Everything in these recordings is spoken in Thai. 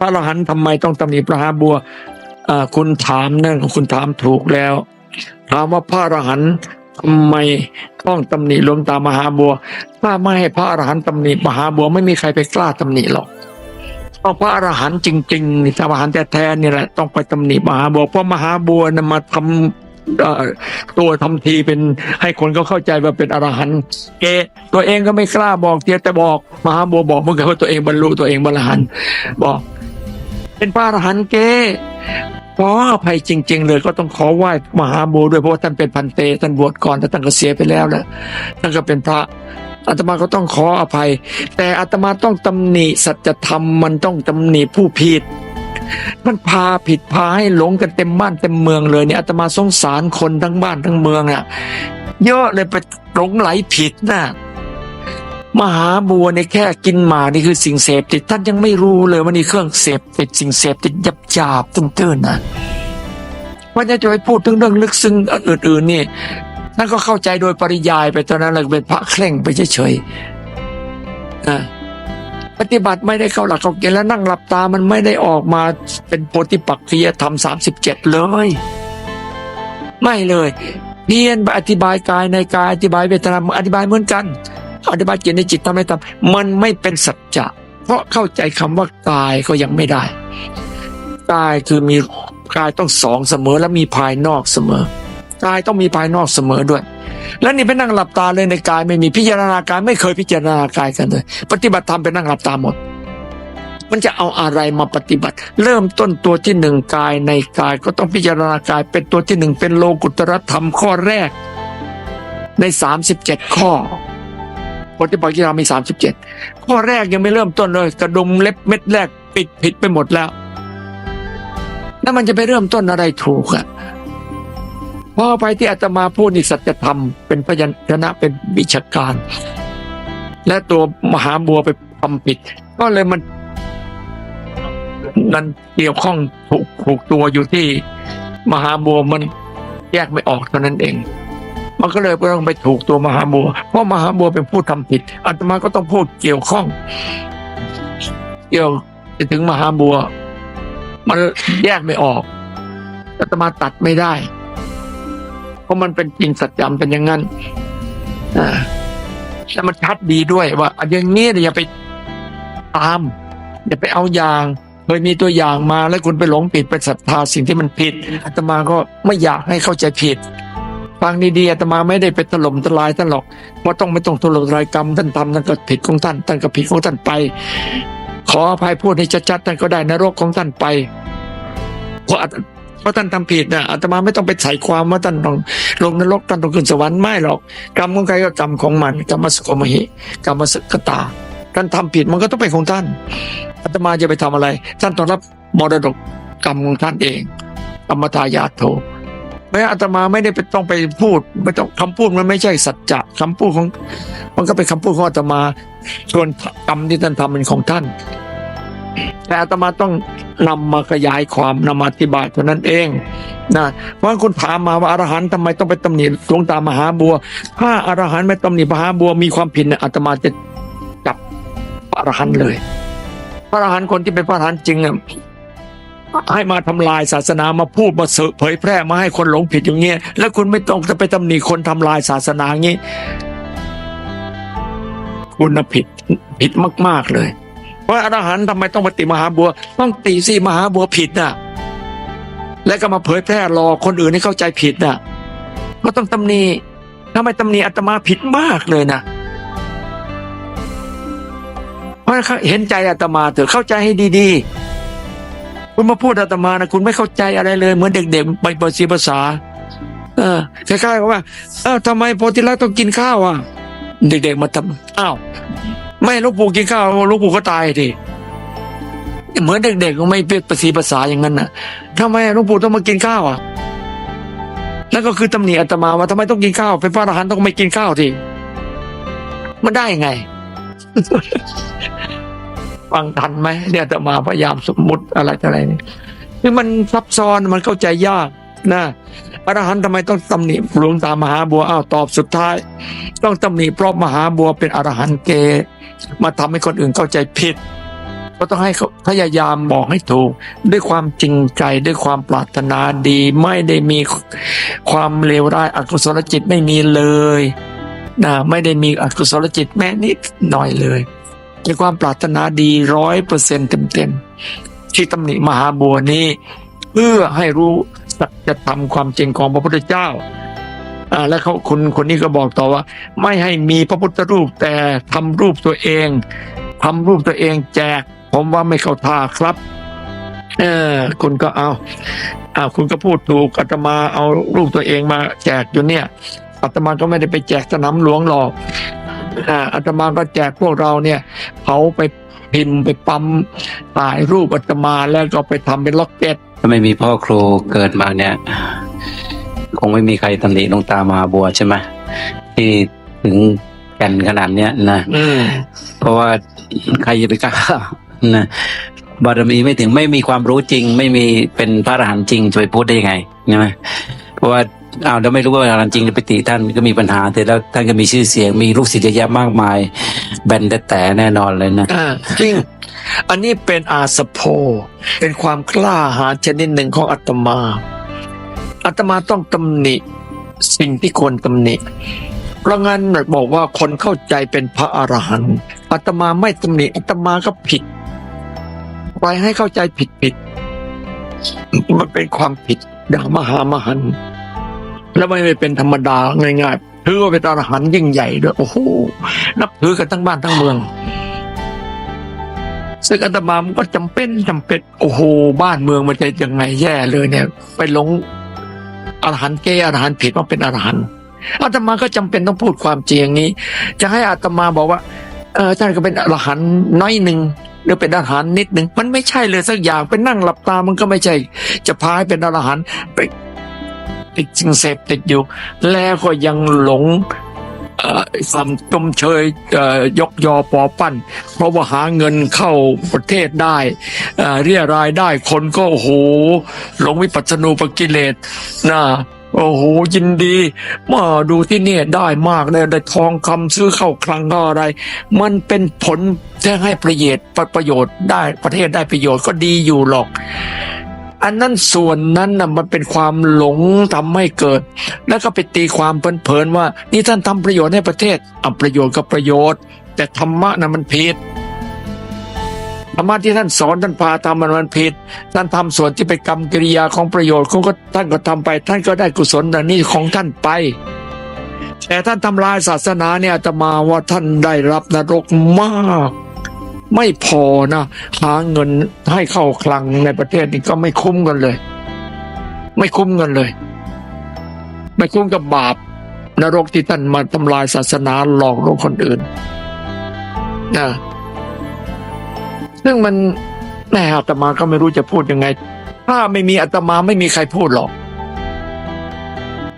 พระอรหันต์ทำไมต้องตำหนิพระมหาบัวอ่าคุณถามนั่นคุณถามถูกแล้ว ถามว่าพระอรหันต์ทำไมต้องตำหนิหลวงตามหาบัว ถ้าไม่ให้พระอรหันต์ตำหนิมหาบัวไม่มีใครไปกล้าตำหนิหรอกต้องพระอรหันต์จริงๆนี่พระอรหันต์แท้ๆนี่แหละต้องไปตำหนิมหาบัวเพราะมหาบัวนะมาทำตัวทำทีเป็นให้คนเขาเข้าใจว่าเป็นอรหันต์เกตัวเองก็ไม่กล้าบอกเทียแต่บอก มหาบัวบอกเมื่อกันว่าตัวเองบรรลุตัวเองบรรหันต์บอก เป็นพระอรหันต์เกขออภัยจริง ๆ เลยก็ต้องขอไหว้มหาบัวด้วยเพราะว่าท่านเป็นพันเตท่านบวชก่อนแต่ท่านก็เสียไปแล้วแหละท่านก็เป็นพระอาตมาก็ต้องขออภัย แต่อาตมาต้องตำหนิสัจธรรมมันต้องตำหนิผู้ผิด มันพาผิดพาให้หลงกันเต็มบ้านเต็มเมืองเลยเนี่ยอาตมาสงสารคนทั้งบ้านทั้งเมืองอะเยอะเลยไปหลงไหลผิดน่ะ มหาบัวในแค่กินหมากนี่คือสิ่งเสพติดท่านยังไม่รู้เลยว่านี่เครื่องเสพติดสิ่งเสพติดยับยาบๆตื้นๆนะว่าจะไปพูดถึงเรื่องลึกซึ้งอื่นๆนี่ท่นก็เข้าใจโดยปริยายไปตอนนั้นเลยเป็นพระเคร่งไปเฉยๆนะปฏิบัติไม่ได้เข้าหลักเข้าเกณฑ์แล้วนั่งหลับตามันไม่ได้ออกมาเป็นโพธิปักขียธรรมสามสิบเจ็ดเลย ไม่เลยเพียนอธิบายกายในกายอธิบายเวทนาอธิบายเหมือนกัน อธิบายจิตในจิตทำให้ทำมันไม่เป็นสัจจะ เพราะเข้าใจคำว่ากายก็ยังไม่ได้กายคือมีกายต้องสองเสมอและมีภายนอกเสมอกายต้องมีภายนอกเสมอด้วย แล้วนี่ไปนั่งหลับตาเลยในกายไม่มีพิจารณากายไม่เคยพิจารณากายกันเลย ปฏิบัติธรรมไปนั่งหลับตาหมด มันจะเอาอะไรมาปฏิบัติ เริ่มต้นตัวที่หนึ่งกายในกายก็ต้องพิจารณากายเป็นตัวที่หนึ่งเป็นโลกุตรธรรมข้อแรก ในสามสิบเจ็ดข้อ ปฏิบัติที่เรามีสามสิบเจ็ดข้อแรกยังไม่เริ่มต้นเลย กระดุมเล็บเม็ดแรกปิดผิดไปหมดแล้ว แล้วมันจะไปเริ่มต้นอะไรถูกอะพอไปที่อาตมาพูดนี่สัจธรรมเป็นพยัญชนะเป็นวิชาการ และตัวมหาบัวไปทำผิด ก็เลยมันนันเกี่ยวข้องถูกถูกตัวอยู่ที่มหาบัวมันแยกไม่ออกเท่านั้นเอง มันก็เลยต้องไปถูกตัวมหาบัว เพราะมหาบัวเป็นผู้ทำผิดอาตมาก็ต้องพูดเกี่ยวข้อง เกี่ยวไปถึงมหาบัว มันแยกไม่ออกอาตมาตัดไม่ได้ เพราะมันเป็นจริงสัจจำเป็นอย่างนั้นอ่าแล้วมันชัดดีด้วยว่าอย่างนี้เนี่ยอย่าไปตาม อย่าไปเอาอย่างเคยมีตัวอย่างมาแล้วคุณไปหลงผิดไปศรัทธาสิ่งที่มันผิดอาตมาก็ไม่อยากให้เข้าใจผิด ฟังดีๆอาตมาไม่ได้ไปถล่มทลายท่านหรอกเพราะต้องไม่ต้องถล่มทลายกรรมท่านทำท่านก็ผิดของท่านท่านก็ผิดของท่านไป ขออภัยพูดให้ชัดๆท่านก็ได้นรกของท่านไปเพราะเพราะท่านทำผิดนะอาตมาไม่ต้องไปใส่ความว่าท่านต้องลงนรกท่านต้องขึ้นสวรรค์ไม่หรอก กรรมของใครก็กรรมของมันกรรมสกมหิกรรมสกตาท่านทำผิดมันก็ต้องเป็นของท่านอาตมาจะไปทำอะไร ท่านต้องรับมรดกกรรมของท่านเองกรรมทายาทโท แม้อาตมาไม่ได้ไปต้องไปพูด ไม่ต้องคำพูดมันไม่ใช่สัจจะคำพูดของ มันก็เป็นคำพูดของอาตมาส่วนกรรมที่ท่านทำเป็นของท่าน แต่อาตมาต้องนำมาขยายความนำมาอธิบายเท่านั้นเองนะเพราะงั้นคุณถามมาว่าอรหันต์ทำไมต้องไปตำหนิหลวงตามหาบัว ถ้าอรหันต์ไม่ตำหนิมหาบัวมีความผิดเนี่ยอาตมาจะจับอรหันต์เลยพระอรหันต์คนที่เป็นพระอรหันต์จริงอะ ให้มาทำลายศาสนามาพูดมาเสเผยแพร่มาให้คนหลงผิดอย่างเงี้ยแล้วคุณไม่ต้องจะไปตำหนิคนทำลายศาสนาอย่างงี้คุณน่ะผิดผิดมาก ๆเลยเพราะอรหันต์ทำไมต้องมาติมหาบัว ต้องตีสิมหาบัวผิดน่ะ และก็มาเผยแพร่รอคนอื่นให้เข้าใจผิดน่ะ ก็ต้องตำหนิถ้าไมตำหนิอาตมาผิดมากเลยนะเพราะเห็นใจอาตมาเถอะเข้าใจให้ดี ๆ คุณมาพูดอาตมานะคุณไม่เข้าใจอะไรเลย เหมือนเด็กๆไปภาษีภาษา เออคล้ายๆกับว่าเออทำไมโพธิลักษณ์ต้องกินข้าวอะ เด็กๆมาทำอ้าวไม่ลูกปู่กินข้าวลูกปู่ก็ตายทีเหมือนเด็กๆก็ไม่เป็นภาษีภาษาอย่างนั้นน่ะทำไมลูกปู่ต้องมากินข้าวอะแล้วก็คือตำหนิอาตมาว่าทำไมต้องกินข้าวเป็นพระอรหันต์ต้องไม่กินข้าวทีมันได้ยังไง ฟังทันไหมเนี่ยอาตมาพยายามสมมุติอะไรออะไรนี่คือมันซับซ้อนมันเข้าใจยากนะพระอรหันต์ทำไมต้องตำหนิหลวงตามหาบัวอ้าวตอบสุดท้าย ต้องตำหนิเพราะมหาบัวเป็นอรหันต์เกมาทำให้คนอื่นเข้าใจผิด ก็ต้องให้เขาพยายามบอกให้ถูก ด้วยความจริงใจด้วยความปรารถนาดี ไม่ได้มีความเลวร้ายอกุศลจิตไม่มีเลยนะไม่ได้มีอกุศลจิตแม้นิดหน่อยเลย เป็นความปรารถนาดีร้อยเปอร์เซ็นต์เต็มๆที่ตำหนิมหาบัวนี้ เพื่อให้รู้จธรรมความจริงของพระพุทธเจ้าอ่าแล้วเขาคนคนนี้ก็บอกต่อว่า ไม่ให้มีพระพุทธรูปแต่ทำรูปตัวเองทำรูปตัวเองแจก ผมว่าไม่เข้าท่าครับ เออคุณก็เอาอ่าคุณก็พูดถูกอาตมาเอารูปตัวเองมาแจกอยู่เนี่ยอาตมาก็ไม่ได้ไปแจกสนามหลวงหรอก อ่าอาตมาก็แจกพวกเราเนี่ยเขาไปพิมพ์ไปปั๊มถ่ายรูปอาตมาแล้วก็ไปทำเป็นล็อกเก็ตถ้าไม่มีพ่อครูเกิดมาเนี่ย คงไม่มีใครตำหนิหลวงตามหาบัวใช่ไหมที่ถึงแก่นขนาดเนี้ยนะอืมเพราะว่าใครจะไปกล้านะบารมีไม่ถึงไม่มีความรู้จริง ไม่มีเป็นพระอรหันต์จริงจะไปพูดได้ยังไงใช่ไหมเพราะว่าเอ้าวแล้วไม่รู้ว่าพระอรจริงจะไปติท่านก็มีปัญหาแต่แล้วท่านก็มีชื่อเสียงมีลูกศิษย์เยอะแยะมากมาย แบนแต่แต่แน่นอนเลยนะอ่าจริง อันนี้เป็นอาสโพเป็นความกล้าหาญชนิดหนึ่งของอาตมาอาตมาต้องตำหนิสิ่งที่ควรตำหนิเพราะงั้นบอกว่าคนเข้าใจเป็นพระอรหันต์อาตมาไม่ตำหนิอาตมาก็ผิดปล่อยให้เข้าใจผิดผิดมันเป็นความผิดอย่างมหามหันต์ แล้วไม่ได้เป็นธรรมดาง่ายๆถือว่าเป็นอรหันต์ยิ่งใหญ่ด้วยโอ้โหนับถือกันทั้งบ้านทั้งเมืองซึ่งอาตมามันก็จำเป็นจำเป็นโอ้โหบ้านเมืองมันจะยังไงแย่เลยเนี่ย ไปหลงอรหันต์เกย์อรหันต์ผิดว่าเป็นอรหันต์อาตมาก็จำเป็นต้องพูดความจริงอย่างนี้ จะให้อาตมาบอกว่า เออท่านก็เป็นอรหันต์น้อยหนึ่งหรือเป็นอรหันต์นิดหนึ่งมันไม่ใช่เลยสักอย่างเป็นนั่งหลับตามันก็ไม่ใช่ จะพาให้เป็นอรหันต์ไป ติดสิ่งเสพติดอยู่ แล้วก็ยังหลงเอ่อความจมเชยยกยอปอปั้น เพราะว่าหาเงินเข้าประเทศได้เรียรายได้คนก็โอ้โหหลงวิปัสสนูปกิเลสนะโอ้โหยินดีมาดูที่เนี่ยได้มากเลยได้ทองคำซื้อเข้าคลังก็อะไร มันเป็นผลที่ให้ประโยชน์ประโยชน์ได้ประเทศได้ประโยชน์ก็ดีอยู่หรอก อันนั้นส่วนนั้นนะมันเป็นความหลงทำให้เกิด แล้วก็ไปตีความเพลินๆว่า นี่ท่านทำประโยชน์ให้ประเทศเอาประโยชน์กับประโยชน์ แต่ธรรมะนะมันผิดธรรมะที่ท่านสอนท่านพาทำมันมันผิดท่านทำส่วนที่เป็นกรรมกิริยาของประโยชน์ของก็ท่านก็ทำไป ท่านก็ได้กุศลดังนี้ของท่านไป แต่ท่านทำลายศาสนาเนี่ยอาตมาว่าท่านได้รับนรกมาก ไม่พอนะหาเงินให้เข้าคลังในประเทศนี่ก็ไม่คุ้มกันเลย ไม่คุ้มกันเลย ไม่คุ้มกับบาปนรกที่ท่านมาทำลายศาสนาหลอกลวงคนอื่นนะซึ่งมันแม่อาตมาก็ไม่รู้จะพูดยังไง ถ้าไม่มีอาตมาไม่มีใครพูดหรอก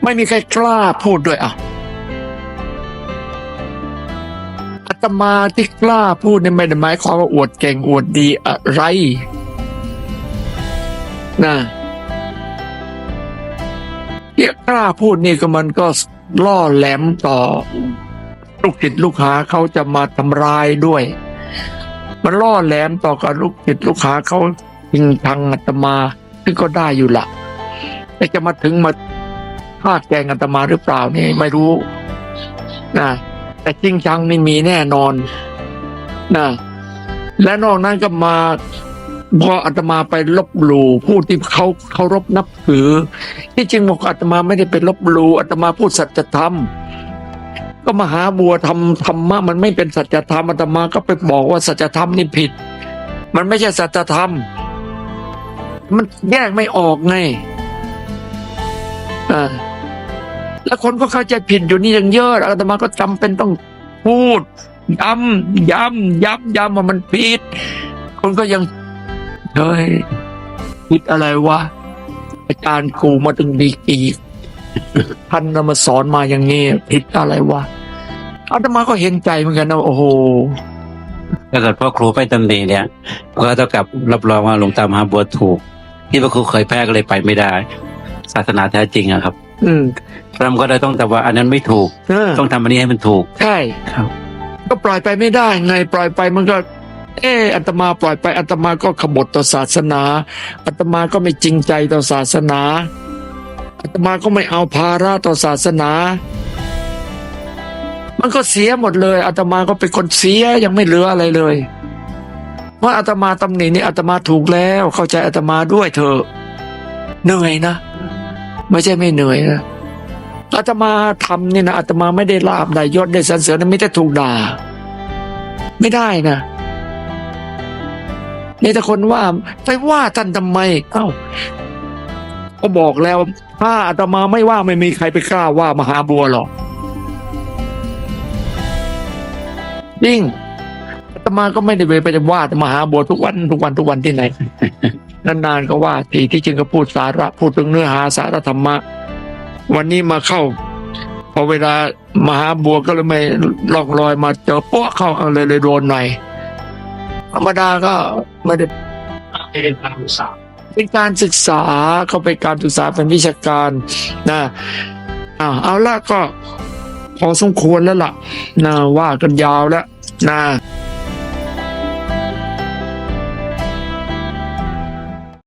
ไม่มีใครกล้าพูดด้วยอะ ตมาที่กล้าพูดเนี่ไม่ได้หมายความว่าอวดเก่งอวดดีอะไรนะที่กล้าพูดนี่ก็มันก็ล่อแหลมต่อ ลูกศิษย์ลูกหาเขาจะมาทำร้ายด้วย มันล่อแหลมต่อกับลูกศิษย์ลูกหาเขาจริงทางอาตมาซึ่งก็ได้อยู่ละแต่จะมาถึงมาพาแกงอาตมาหรือเปล่านี่ไม่รู้นะ แต่จริงจังนี่มีแน่นอนนะและนอกนั้นก็มาพออาตมาไปลบหลู่ผู้ที่เขาเคารพนับถือ ที่จริงบอกอาตมาไม่ได้ไปลบหลู่อาตมาพูดสัจธรรมก็มหาบัวทำธรรมะมันไม่เป็นสัจธรรมอาตมาก็ไปบอกว่าสัจธรรมนี่ผิด มันไม่ใช่สัจธรรม มันแยกไม่ออกไงอ่า แล้วคนก็เข้าใจผิดอยู่นี่ยังเยอะอาตมาก็จำเป็นต้องพูดย้ำย้ำย้ำย้ำว่ามันผิด คนก็ยังเฮ้ยผิดอะไรวะอาจารย์กูมาถึงดีกรีท่านนำมาสอนมาอย่างนี้ผิดอะไรวะอาตมาก็เห็นใจเหมือนกันนะโอ้โหถ้าเกิดพ่อครูไม่ตำหนิเนี่ยก็เท่ากับรับรองว่าหลวงตามหาบัวถูก ที่พระครูเคยแพ้ก็เลยไปไม่ได้ ศาสนาแท้จริงอะครับ อืมพ ระก็เลยต้องแต่ว่าอันนั้นไม่ถูก เออต้องทำอันนี้ให้มันถูก ใช่ ครับ ก็ปล่อยไปไม่ได้ไงปล่อยไปมันก็ เอออาตมาปล่อยไปอาตมาก็ขบฏต่อศาสนาอาตมาก็ไม่จริงใจต่อศาสนาอาตมาก็ไม่เอาภาระต่อศาสนา มันก็เสียหมดเลยอาตมาก็เป็นคนเสียยังไม่เหลืออะไรเลยว่าอาตมาตำหนินี่อาตมาถูกแล้ว เข้าใจอาตมาด้วยเถอะเหนื่อยนะ ไม่ใช่ไม่เหนื่อยนะ อาตมาทำเนี่ยนะอาตมาไม่ได้ลาบได้ยศได้สรรเสริญนะไม่ได้ถูกด่า ไม่ได้นะนี่แต่คนว่าไปว่าท่านทำไม เอ้าก็บอกแล้ว ถ้าอาตมาไม่ว่าไม่มีใครไปกล้าว่ามหาบัวหรอกยิ่งอาตมาก็ไม่ได้ไปไปว่ามหาบัวทุกวันทุกวันทุกวันที่ไหนนานๆก็ว่าทีที่จริงก็พูดสาระพูดถึงเนื้อหาสาระธรรมะ วันนี้มาเข้า พอเวลามหาบัวก็เลยไม่ล่องลอยมาเจอปะเข้าเอาเลยเลยโดนหน่อยธรรมดาก็ไม่ได้เป็นการศึกษาเป็นการศึกษาก็เป็นการศึกษาเป็นวิชาการนะอ่าเอาละก็พอสมควรแล้วล่ะนะว่ากันยาวแล้วนะ